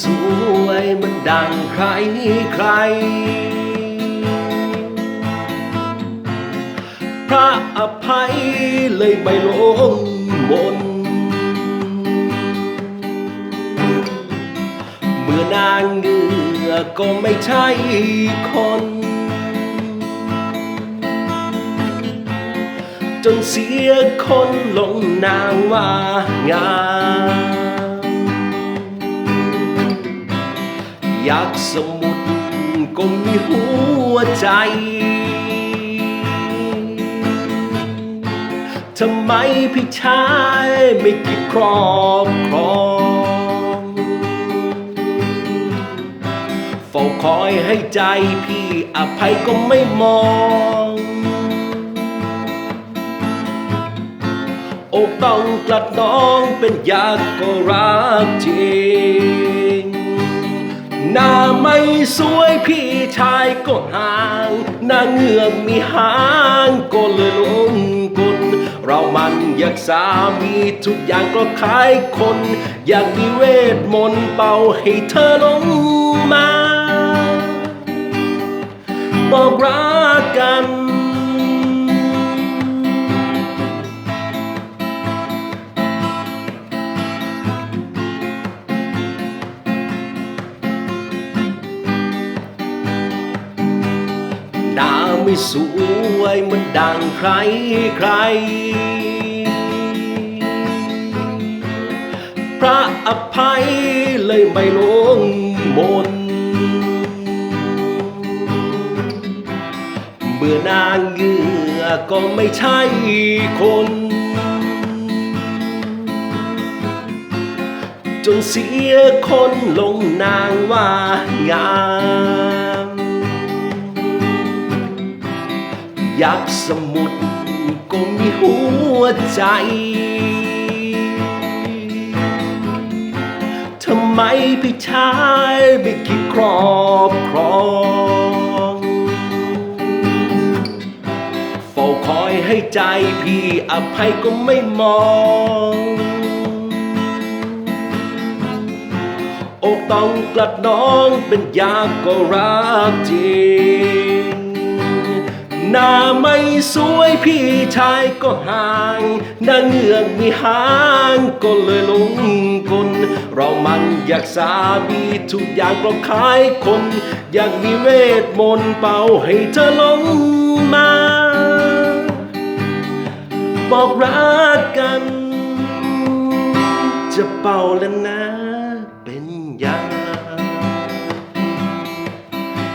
สวยมันดังใครใคร พระอภัยเลยไม่ลงมน เมื่อนางเงือก็ไม่ใช่คนจนเสียคนลงนางว่างาม ยากสมุดก็มีหัวใจทำไมพี่ชายไม่คิดครอบครองเฝ้าคอยให้ใจพี่อภัยก็ไม่มอง อกต้องกลัดน้องเป็นยากก็รักจริง หน้าไม่สวยพี่ชายก็ห่างหน้าเงือกมีหางก็เลยลงกลเรามันอยากสามีทุกอย่างก็คล้ายคน อยากมีเวทมนต์เป่าให้เธอลงมา บอกรักกัน ไม่สวยเหมันดังใครใคร พระอภัยเลยไม่ลงมน เมื่อนางเงือก็ไม่ใช่คนจนเสียคนลงนางว่างาม ยักษ์สมุทรก็มีหัวใจ ทำไมพี่ชายไม่คิดครอบครองเฝ้าคอยให้ใจพี่อภัยก็ไม่มองอกต้องกลัดน้องเป็นยากก็รักจริง หน้าไม่สวยพี่ชายก็ห่างหน้าเงือกมีหางก็เลยหลงกล เรามันอยากสามีทุกอย่างก็คล้ายคน อยากมีเวทมนต์เป่าให้เธอลงมา บอกรักกัน จะเป่าแล้วนะเป็นยา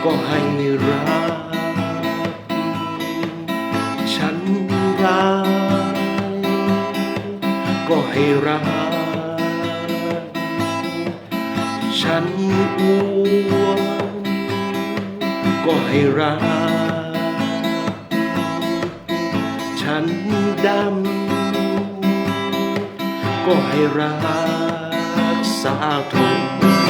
ก็ให้รัก ก็ให้รัก ฉันอ้วนก็ให้รัก ฉันดำก็ให้รักสาทน